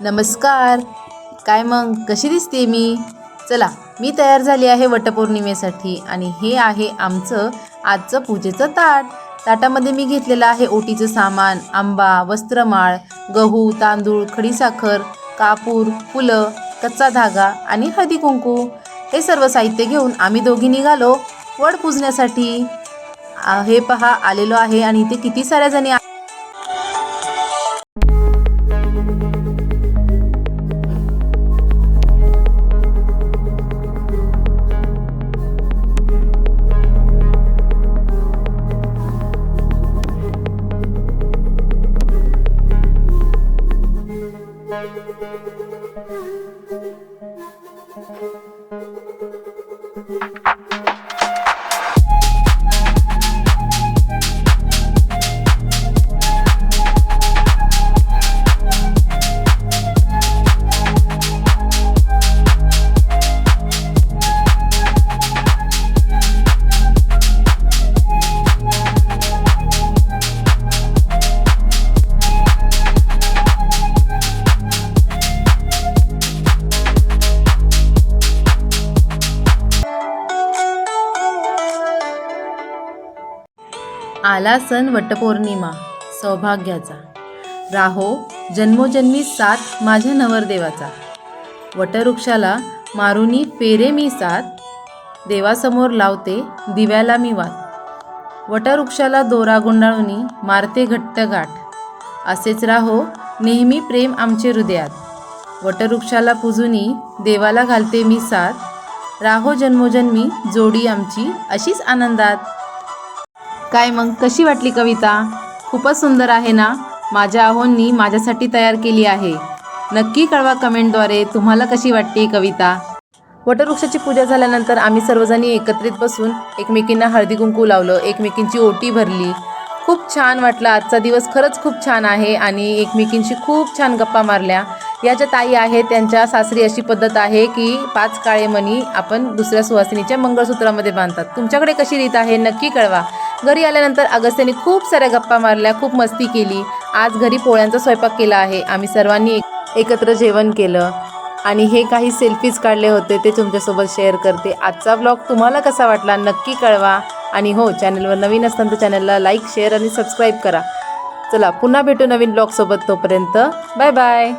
नमस्कार. काय मग? कशी दिसते मी? चला मी तयार झाली आहे वटपौर्णिमेसाठी आणि हे आहे आमचं आजचं पूजेचं ताट. ताटामध्ये मी घेतलेलं आहे ओटीचं सामान आंबा वस्त्रमाळ गहू तांदूळ खडीसाखर कापूर फुलं कच्चा धागा आणि हळदी कुंकू. हे सर्व साहित्य घेऊन आम्ही दोघी निघालो वड पूजण्यासाठी. हे पहा आलेलो आहे आणि इथे किती साऱ्या जणी Música आला सण वटपौर्णिमा सौभाग्याचा. राहो जन्मोजन्मी साथ माझ्या नवरदेवाचा. वटवृक्षाला मारुनी फेरे मी साथ देवासमोर लावते दिव्याला मी वात. वटवृक्षाला दोरा गुंडाळूनी मारते घट्ट गाठ. असेच राहो नेहमी प्रेम आमचे हृदयात. वटवृक्षाला पुजुनी देवाला घालते मी साथ. राहो जन्मोजन्मी जोडी आमची अशीच आनंदात. काय मग? कशी वाटली कविता? खूपच सुंदर आहे ना? माझ्या आहोंनी माझ्यासाठी तयार केली आहे. नक्की कळवा कमेंटद्वारे तुम्हाला कशी वाटते कविता? वटवृक्षाची पूजा झाल्यानंतर आम्ही सर्वजणी एकत्रित बसून एकमेकींना हळदी कुंकू लावलं. एकमेकींची ओटी भरली. खूप छान वाटलं. आजचा दिवस खरंच खूप छान आहे आणि एकमेकींशी खूप छान गप्पा मारल्या. या ज्या ताई आहेत त्यांच्या सासरी अशी पद्धत आहे की पाच काळे मणी आपण दुसऱ्या सुवासिनीच्या मंगळसूत्रामध्ये बांधतात. तुमच्याकडे कशी रीत आहे? नक्की कळवा. घरी आल्यानंतर अगस्त्याने खूप साऱ्या गप्पा मारल्या खूप मस्ती केली. आज घरी पोळ्यांचा स्वयंपाक केला आहे. आम्ही सर्वांनी एक- एकत्र जेवण केलं. आणि हे काही सेल्फीज काढले होते ते तुमच्यासोबत शेअर करते. आजचा ब्लॉग तुम्हाला कसा वाटला नक्की कळवा. आणि हो चॅनलवर नवीन असताना तर चॅनलला लाईक शेअर आणि सबस्क्राईब करा. चला पुन्हा भेटू नवीन ब्लॉगसोबत तोपर्यंत. Bye bye